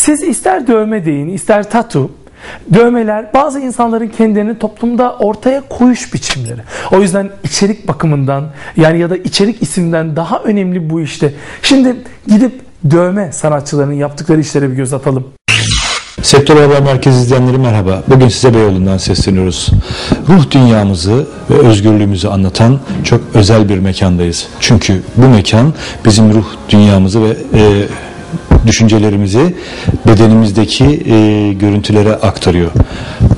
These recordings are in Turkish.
Siz ister dövme deyin, ister tatu, Dövmeler bazı insanların kendilerini toplumda ortaya koyuş biçimleri. O yüzden içerik bakımından yani ya da içerik isimden daha önemli bu işte. Şimdi gidip dövme sanatçılarının yaptıkları işlere bir göz atalım. Sektör Haber Merkezi izleyenleri merhaba. Bugün size Beyoğlu'ndan sesleniyoruz. Ruh dünyamızı ve özgürlüğümüzü anlatan çok özel bir mekandayız. Çünkü bu mekan bizim ruh dünyamızı ve e, düşüncelerimizi bedenimizdeki e, görüntülere aktarıyor.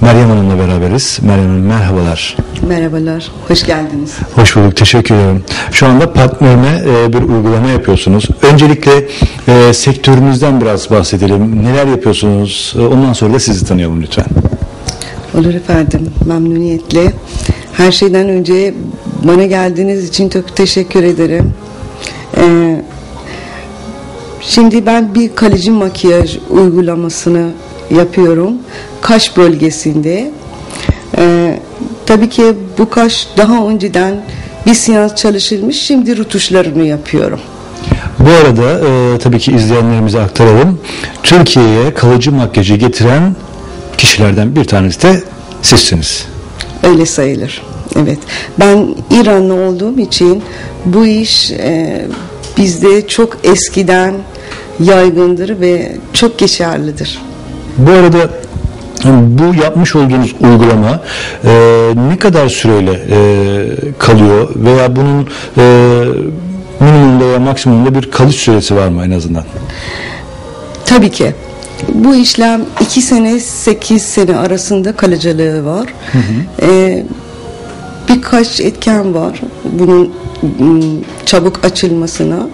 Meryem Hanım'la beraberiz. Meryem Hanım merhabalar. Merhabalar, hoş geldiniz. Hoş bulduk, teşekkür ederim. Şu anda partnerime e, bir uygulama yapıyorsunuz. Öncelikle e, sektörünüzden biraz bahsedelim. Neler yapıyorsunuz? E, ondan sonra da sizi tanıyalım lütfen. Olur efendim, memnuniyetle. Her şeyden önce bana geldiğiniz için çok teşekkür ederim. Ee, Şimdi ben bir kalıcı makyaj uygulamasını yapıyorum. Kaş bölgesinde. Ee, tabii ki bu kaş daha önceden bir seans çalışılmış. Şimdi rutuşlarını yapıyorum. Bu arada e, tabii ki izleyenlerimize aktaralım. Türkiye'ye kalıcı makyajı getiren kişilerden bir tanesi de sizsiniz. Öyle sayılır. Evet. Ben İranlı olduğum için bu iş e, bizde çok eskiden yaygındır ve çok geçerlidir. Bu arada bu yapmış olduğunuz uygulama e, ne kadar süreyle e, kalıyor veya bunun e, minimumda veya maksimumda bir kalış süresi var mı en azından? Tabii ki. Bu işlem 2 sene 8 sene arasında kalıcılığı var. Hı hı. Ee, birkaç etken var bunun çabuk açılmasına.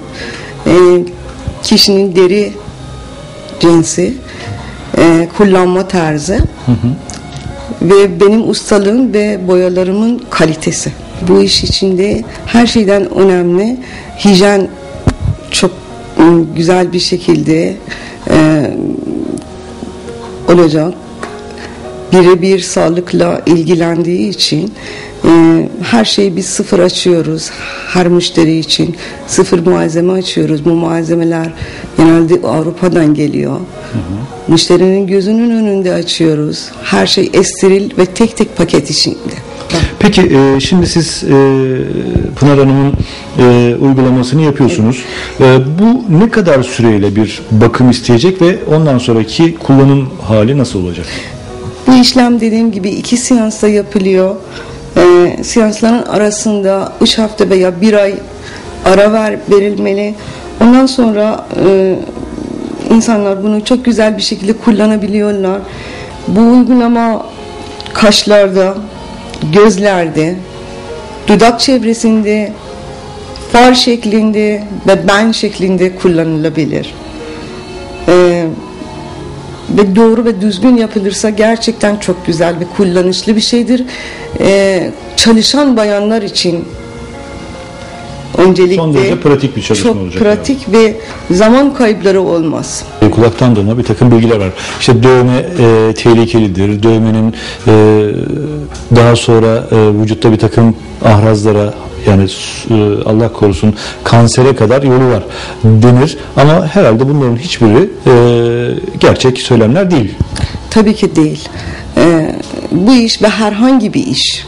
Ee, kişinin deri cinsi, e, kullanma tarzı hı hı. ve benim ustalığım ve boyalarımın kalitesi. Bu iş içinde her şeyden önemli hijyen çok ıı, güzel bir şekilde e, olacak. Birebir sağlıkla ilgilendiği için ee, her şeyi biz sıfır açıyoruz. Her müşteri için sıfır malzeme açıyoruz. Bu malzemeler genelde Avrupa'dan geliyor. Hı hı. Müşterinin gözünün önünde açıyoruz. Her şey esteril ve tek tek paket içinde. Peki e, şimdi siz e, Pınar Hanım'ın e, uygulamasını yapıyorsunuz. Evet. E, bu ne kadar süreyle bir bakım isteyecek ve ondan sonraki kullanım hali nasıl olacak? Bu işlem dediğim gibi iki seansta yapılıyor e, seansların arasında 3 hafta veya bir ay ara ver verilmeli. Ondan sonra e, insanlar bunu çok güzel bir şekilde kullanabiliyorlar. Bu uygulama kaşlarda, gözlerde, dudak çevresinde, far şeklinde ve ben şeklinde kullanılabilir. Ee, ve doğru ve düzgün yapılırsa gerçekten çok güzel ve kullanışlı bir şeydir. Ee, çalışan bayanlar için öncelikle Son derece pratik bir çalışma çok olacak. pratik yani. ve zaman kayıpları olmaz. Kulaktan dolma bir takım bilgiler var. İşte dövme e, tehlikelidir. Dövmenin e, daha sonra e, vücutta bir takım ahrazlara yani e, Allah korusun kansere kadar yolu var denir. Ama herhalde bunların hiçbiri e, gerçek söylemler değil. Tabii ki değil. Ee, bu iş ve herhangi bir iş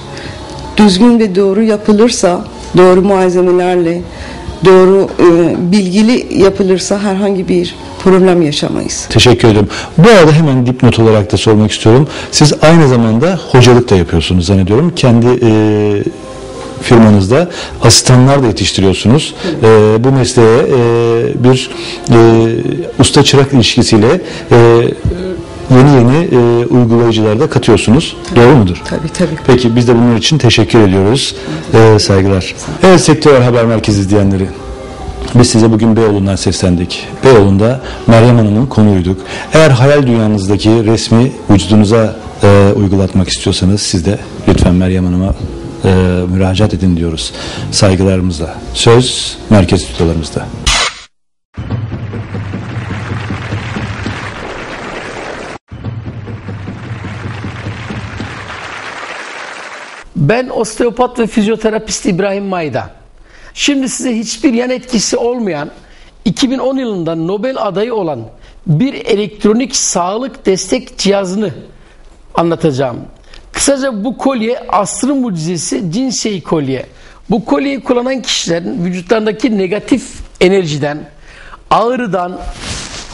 düzgün ve doğru yapılırsa, doğru malzemelerle, doğru e, bilgili yapılırsa herhangi bir problem yaşamayız. Teşekkür ederim. Bu arada hemen dipnot olarak da sormak istiyorum. Siz aynı zamanda hocalık da yapıyorsunuz zannediyorum. Kendi e, firmanızda asistanlar da yetiştiriyorsunuz. E, bu mesleğe e, bir e, usta çırak ilişkisiyle e, yeni yeni e, uygulayıcılar da katıyorsunuz. Tabii. Doğru mudur? Tabii tabii. Peki biz de bunun için teşekkür ediyoruz. E, saygılar. Evet Sektör Haber Merkezi izleyenleri. Biz size bugün Beyoğlu'ndan seslendik. Beyoğlu'nda Meryem Hanım'ın konuyduk. Eğer hayal dünyanızdaki resmi vücudunuza e, uygulatmak istiyorsanız siz de lütfen Meryem Hanım'a e, müracaat edin diyoruz saygılarımızla. Söz merkez stüdyolarımızda. Ben osteopat ve fizyoterapist İbrahim Mayda. Şimdi size hiçbir yan etkisi olmayan 2010 yılında Nobel adayı olan bir elektronik sağlık destek cihazını anlatacağım. Kısaca bu kolye asrın mucizesi cinsey kolye. Bu kolyeyi kullanan kişilerin vücutlarındaki negatif enerjiden, ağrıdan,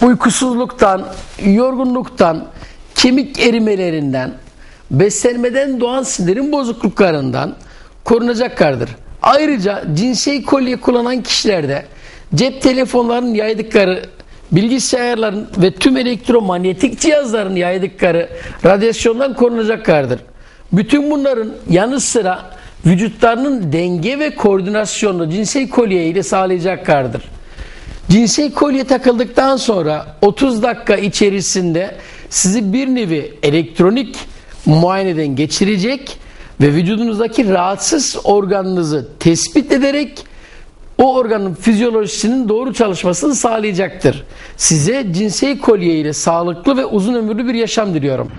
uykusuzluktan, yorgunluktan, kemik erimelerinden, beslenmeden doğan sindirim bozukluklarından korunacaklardır. Ayrıca cinsel kolye kullanan kişilerde cep telefonlarının yaydıkları bilgisayarların ve tüm elektromanyetik cihazların yaydıkları radyasyondan korunacaklardır. Bütün bunların yanı sıra vücutlarının denge ve koordinasyonunu cinsel kolye ile sağlayacaklardır. Cinsel kolye takıldıktan sonra 30 dakika içerisinde sizi bir nevi elektronik muayeneden geçirecek ve vücudunuzdaki rahatsız organınızı tespit ederek o organın fizyolojisinin doğru çalışmasını sağlayacaktır. Size cinsel kolye ile sağlıklı ve uzun ömürlü bir yaşam diliyorum.